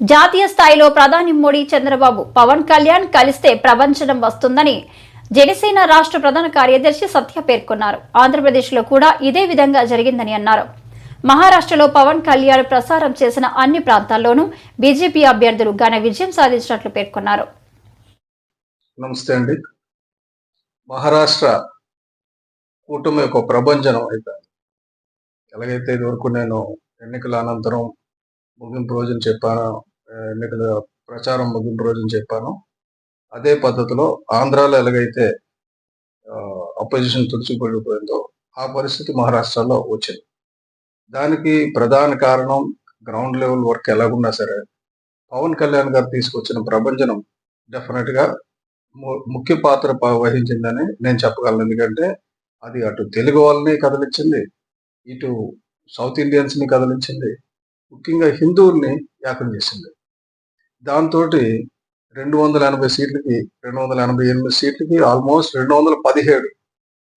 జాతీయ స్థాయిలో ప్రధాని మోడీ చంద్రబాబు పవన్ కళ్యాణ్ కలిస్తే ప్రపంచం వస్తుందని జనసేన రాష్ట్ర ప్రధాన కార్యదర్శి సత్య పేర్కొన్నారు. ఆంధ్రప్రదేశ్లో కూడా ఇదే విధంగా జరిగిందని అన్నారు. మహారాష్ట్రలో పవన్ కళ్యాణ్ ప్రసారం చేసిన అన్ని ప్రాంతాల్లోనూ బీజేపీ అభ్యర్థులు ఘన విజయం సాధించినట్లు పేర్కొన్నారు. నమస్తే అండి. మహారాష్ట్ర కూటమి యొక్క ప్రభంజనం అయిపోయింది. ఎలాగైతే ఇదివరకు నేను ఎన్నికల అనంతరం ముగింపు రోజున చెప్పాను ఎన్నికల ప్రచారం ముగింపు రోజున చెప్పాను. అదే పద్ధతిలో ఆంధ్రాలో ఎలాగైతే అపోజిషన్ తుడిచిపడిపోయిందో ఆ పరిస్థితి మహారాష్ట్రలో వచ్చింది. దానికి ప్రధాన కారణం గ్రౌండ్ లెవెల్ వర్క్ ఎలాగున్నా సరే పవన్ కళ్యాణ్ గారు తీసుకొచ్చిన ప్రభంజనం డెఫినెట్గా ము- ముఖ్య పాత్ర వహించిందని నేను చెప్పగలను. ఎందుకంటే అది అటు తెలుగు వాళ్ళని కదిలించింది ఇటు సౌత్ ఇండియన్స్ని కదిలించింది ముఖ్యంగా హిందువుల్ని ఏకం చేసింది. దాంతో రెండు వందల ఎనభై సీట్లకి రెండు వందల ఎనభై ఎనిమిది సీట్లకి ఆల్మోస్ట్ రెండు వందల పదిహేడు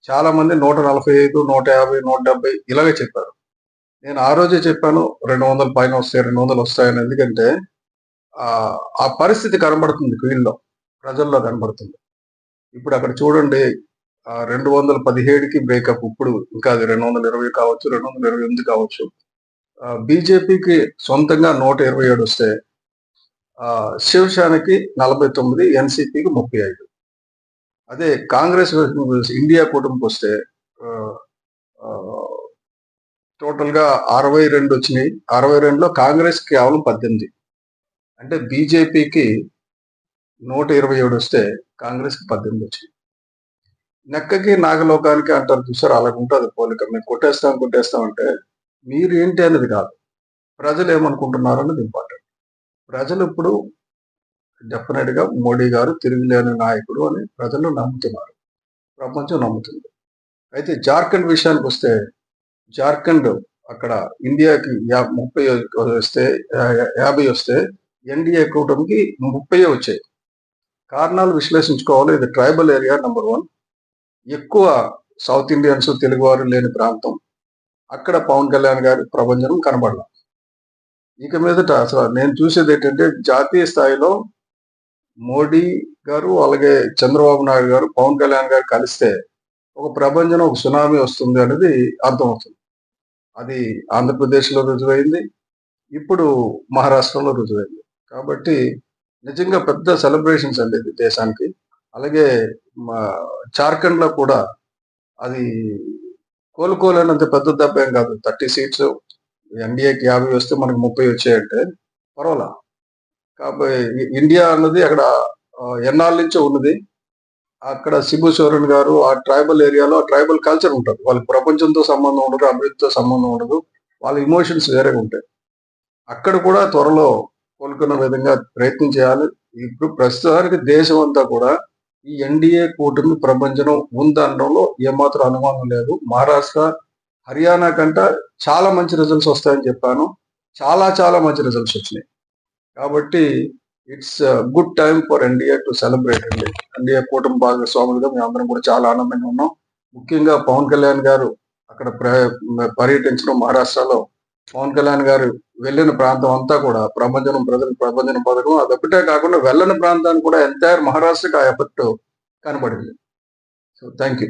చాలా మంది నూట నలభై ఐదు నూట యాభై నూట డెబ్బై ఇలాగే చెప్పారు. నేను ఆ రోజే చెప్పాను రెండు వందల పైన వస్తాయి రెండు వందలు వస్తాయని. ఎందుకంటే ఆ పరిస్థితి కనబడుతుంది క్వీన్లో ప్రజల్లో కనబడుతుంది. ఇప్పుడు అక్కడ చూడండి రెండు వందల పదిహేడుకి బ్రేకప్. ఇప్పుడు ఇంకా అది రెండు వందల ఇరవై కావచ్చు రెండు వందల ఇరవై ఎనిమిది కావచ్చు. బీజేపీకి సొంతంగా నూట ఇరవై ఏడు వస్తే శివసేనకి నలభై తొమ్మిది ఎన్సిపికి ముప్పై ఐదు. అదే కాంగ్రెస్ ఇండియా కూటమికి వస్తే టోటల్గా అరవై రెండు వచ్చినాయి. అరవై రెండులో కాంగ్రెస్ కేవలం పద్దెనిమిది. అంటే బీజేపీకి నూట ఇరవై ఏడు వస్తే కాంగ్రెస్కి పద్దెనిమిది వచ్చింది నెక్కకి నాగలోకానికి అంటారు చూసారు? అలాగ ఉంటుంది పోలిక. మేము కొట్టేస్తాం కొట్టేస్తాం అంటే మీరు ఏంటి అనేది కాదు. ప్రజలు ఏమనుకుంటున్నారు అనేది ఇంపార్టెంట్. ప్రజలు ఇప్పుడు డెఫినెట్గా మోడీ గారు తిరుగులేని నాయకుడు అని ప్రజలు నమ్ముతున్నారు. ప్రపంచం నమ్ముతుంది. అయితే జార్ఖండ్ విషయానికి వస్తే జార్ఖండ్ అక్కడ ఇండియాకి యా- ముప్పై వస్తే యాభై వస్తే ఎన్డీఏ కూటమికి ముప్పై వచ్చాయి. కారణాలు విశ్లేషించుకోవాలి. ఇది ట్రైబల్ ఏరియా నెంబర్ వన్. ఎక్కువ సౌత్ ఇండియన్స్ తెలుగువారు లేని ప్రాంతం. అక్కడ పవన్ కళ్యాణ్ గారి ప్రభంజనం కనబడాల. ఇక మీదట అసలు నేను చూసేది ఏంటంటే జాతీయ స్థాయిలో మోడీ గారు అలాగే చంద్రబాబు నాయుడు గారు పవన్ కళ్యాణ్ గారు కలిస్తే ఒక ప్రభంజనం ఒక సునామీ వస్తుంది అనేది అర్థమవుతుంది. అది ఆంధ్రప్రదేశ్లో రుజువైంది ఇప్పుడు మహారాష్ట్రలో రుజువైంది. కాబట్టి నిజంగా పెద్ద సెలబ్రేషన్స్ అండి ఇది దేశానికి. అలాగే మా జార్ఖండ్లో కూడా అది కోలుకోలేనంత పెద్ద దెబ్బ ఏం కాదు. థర్టీ సీట్స్ ఎన్డీఏకి యాభై వస్తే మనకు ముప్పై వచ్చాయంటే పర్వాలా? కాబట్టి ఇండియా అన్నది అక్కడ ఎన్నాళ్ళ నుంచో ఉన్నది. అక్కడ శిబు సోరెన్ గారు ఆ ట్రైబల్ ఏరియాలో ఆ ట్రైబల్ కల్చర్ ఉంటుంది. వాళ్ళకి ప్రపంచంతో సంబంధం ఉండదు అభివృద్ధితో సంబంధం ఉండదు. వాళ్ళ ఇమోషన్స్ వేరే ఉంటాయి. అక్కడ కూడా త్వరలో కోలుకున్న విధంగా ప్రయత్నం చేయాలి. ఇప్పుడు ప్రస్తుతానికి దేశం అంతా కూడా ఈ ఎన్డీఏ కూటమి ప్రపంచం ఉందనడంలో ఏమాత్రం అనుమానం లేదు. మహారాష్ట్ర హర్యానా కంట చాలా మంచి రిజల్ట్స్ వస్తాయని చెప్పాను. చాలా చాలా మంచి రిజల్ట్స్ వచ్చినాయి. కాబట్టి it's good time for NDA to celebrate అండి ఎన్డీఏ కూటమి భాగస్వాములుగా మేము అందరం కూడా చాలా ఆనందంగా ఉన్నాం. ముఖ్యంగా పవన్ కళ్యాణ్ గారు అక్కడ ప్ర- పర్యటించడం మహారాష్ట్రలో పవన్ కళ్యాణ్ గారు వెళ్ళిన ప్రాంతం అంతా కూడా ప్రభంజనం ప్రజల ప్రభంజనం పథకం అదొకటే కాకుండా వెళ్ళని ప్రాంతానికి కూడా ఎంటైర్ మహారాష్ట్రకి ఆ ఎఫెక్ట్ కనబడింది. So thank you